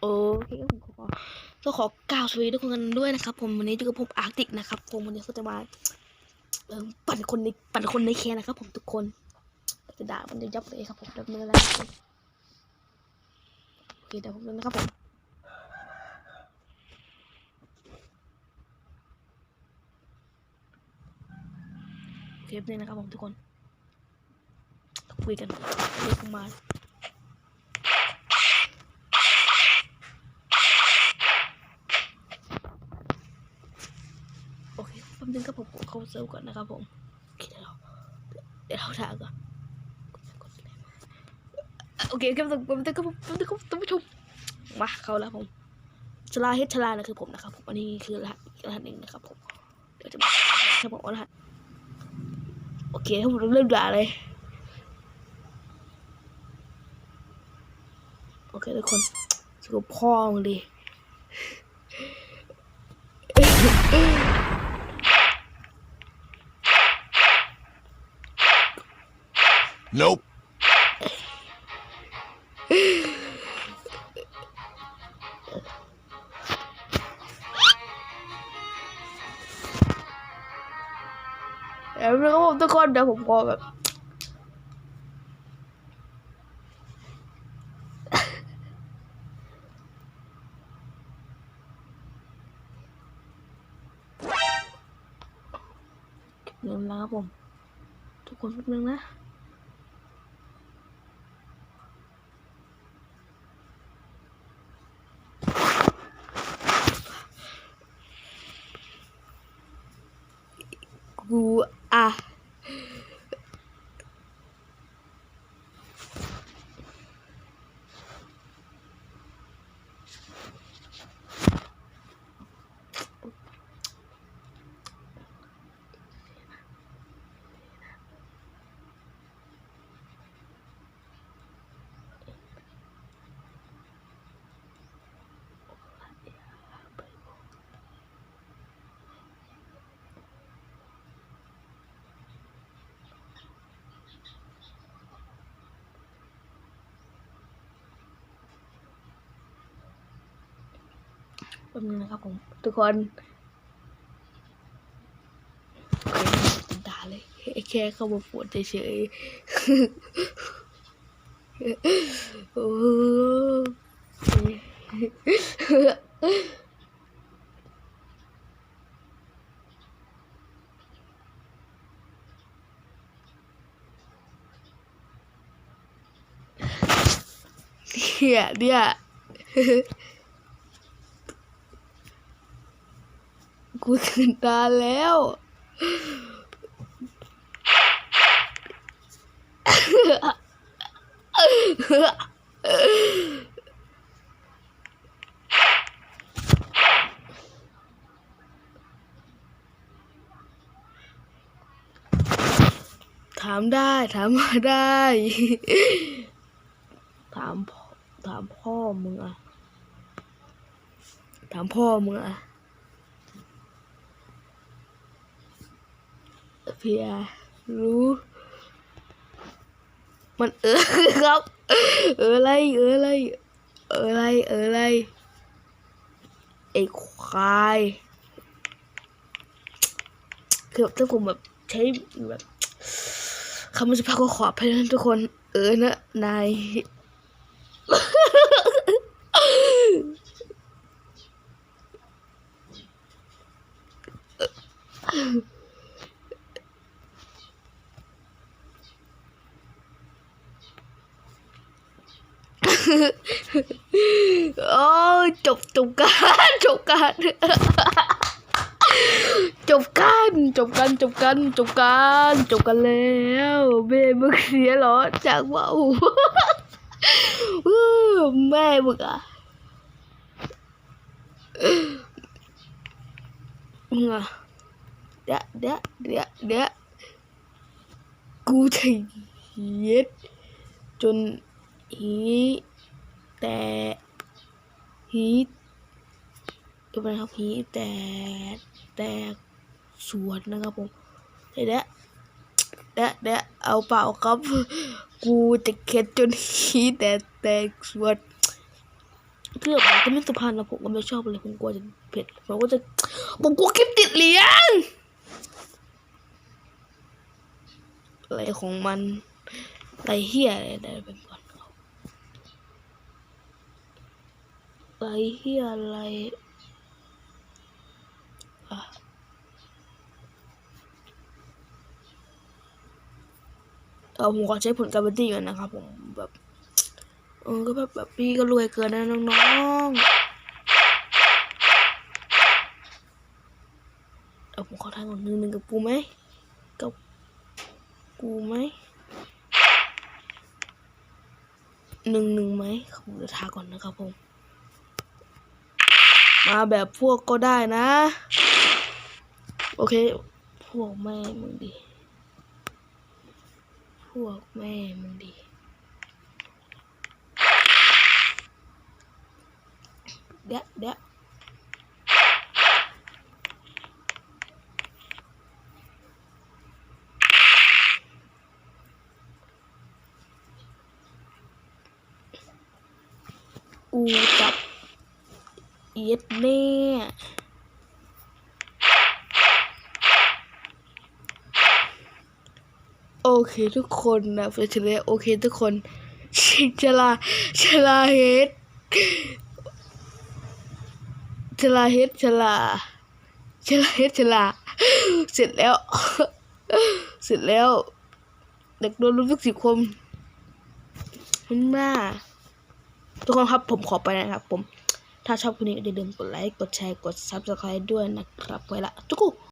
โอเคผมขอก็ขอกล่าวสวัสดีทุกคนกันด้วยนะครับ ผมวันนี้อยู่กับผมอาร์ติกนะครับผมวันนี้ก็จะมาเอิ่มปั่นคนในปั่นคนในแคนนะครับ ผมทุกคนจะด่ามันจะยับเลยครับผมดำเนินแล้วนะครับโอเคเดี๋ยวผมนะครับผมโอเคนี่นะครับผมทุกคนคุยกันเรียกผมมา โอเคแป๊บ นึงครับผมเข้าเซิร์ฟก่อนนะครับผมเดี๋ยวเราเดี๋ยวเราถ่ายก่อนโอเคครับแป๊บนึงครับผมแป๊บนึงครับท่านผู้ชมมาเข้าแล้วผมชลาเฮดชลานะคือผมนะครับผมอันนี้คือรหัสรหัสหนึ่งนะครับผมเดี๋ยวจะบอกจะบอกว่ารหัสโอเคครับผมเริ่มด่าเลยโอเคทุกคนสรุปพ่อมึงดิ Nope. เดี๋ยวนะครับผมทุกคนเดี๋ยวผมขอแบบเงินแล้วครับผม ทุกคนแป๊บนึงนะ กูอะ แป๊บนึงนะครับผม ทุกคนด่าเลยแค่เข้ามาปวดเฉยๆโอ้เนี่ยเนี่ย กูตื่นตาแล้ว ถามได้ ถามมาได้ ถามพ่อถามพ่อมึงอะถามพ่อมึงอะ เพียรู้ มันเออครับ เอออะไรเอออะไรเอออะไรเอออะไรไอ้ควายคือแบบถ้าผมแบบใช้แบบคำมันจะพักก็ขอไปนะทุกคน เออนะนายโอ้ย จบจบการจบการจบกันจบกันจบกันจบกันจบกันแล้วแม่มึงเสียหรอจากว่าแม่มึงอะมึงอะเดี๋ยวเดี๋ยวเดี๋ยวเดี๋ยวกูจะเย็ดจนอีแต่ ฮีก็เป็นครับฮีแต่แต่สวนนะครับผมเดี๋ยวเดี๋ยวเดี๋ยวเอาเปล่าครับ กูจะเข็ดจนฮีแต่แต่สวนคือแบก็ไม่สุภาพนะผมก็ไม่ชอบเลยผมกลัวจะเผ็ดผมก็จะผมกลัวคลิปติดเหรียญอะไรของมันอะไรเฮียอะไรได้ไปก่อนครับอะ ไรเฮียอะไรอะเออผมขอใช้ผลการบันตี้ก่อนนะครับผมแบบเออก็แบบแบบพี่ก็รวยเกินนะน้องๆเอาผมขอทานก่อนหนึ่งหนึ่งกับกูไหมกับกูไหมหนึ่งหนึ่งไหมผมจะทาก่อนนะครับผม มาแบบพวกก็ได้นะ โอเค พวกแม่มึงดี พวกแม่มึงดี เดี๋ยวเดี๋ยวกูจับ เอียดแน่โอเคทุกคนนะเฟรชเลโอเคทุกคนชิชลาชลาเฮดชลาเฮ็ดชลาชลาเฮ็ดชลาเสร็จแล้ว เสร็จแล้ว เด็กโดนรู้สึกสิบคนมันมาทุกคนครับผมขอไปนะครับผม ถ้าชอบคลิปนี้อย่าลืมกดไลค์ กดแชร์ กด subscribe ด้วยนะครับไปละจุกุ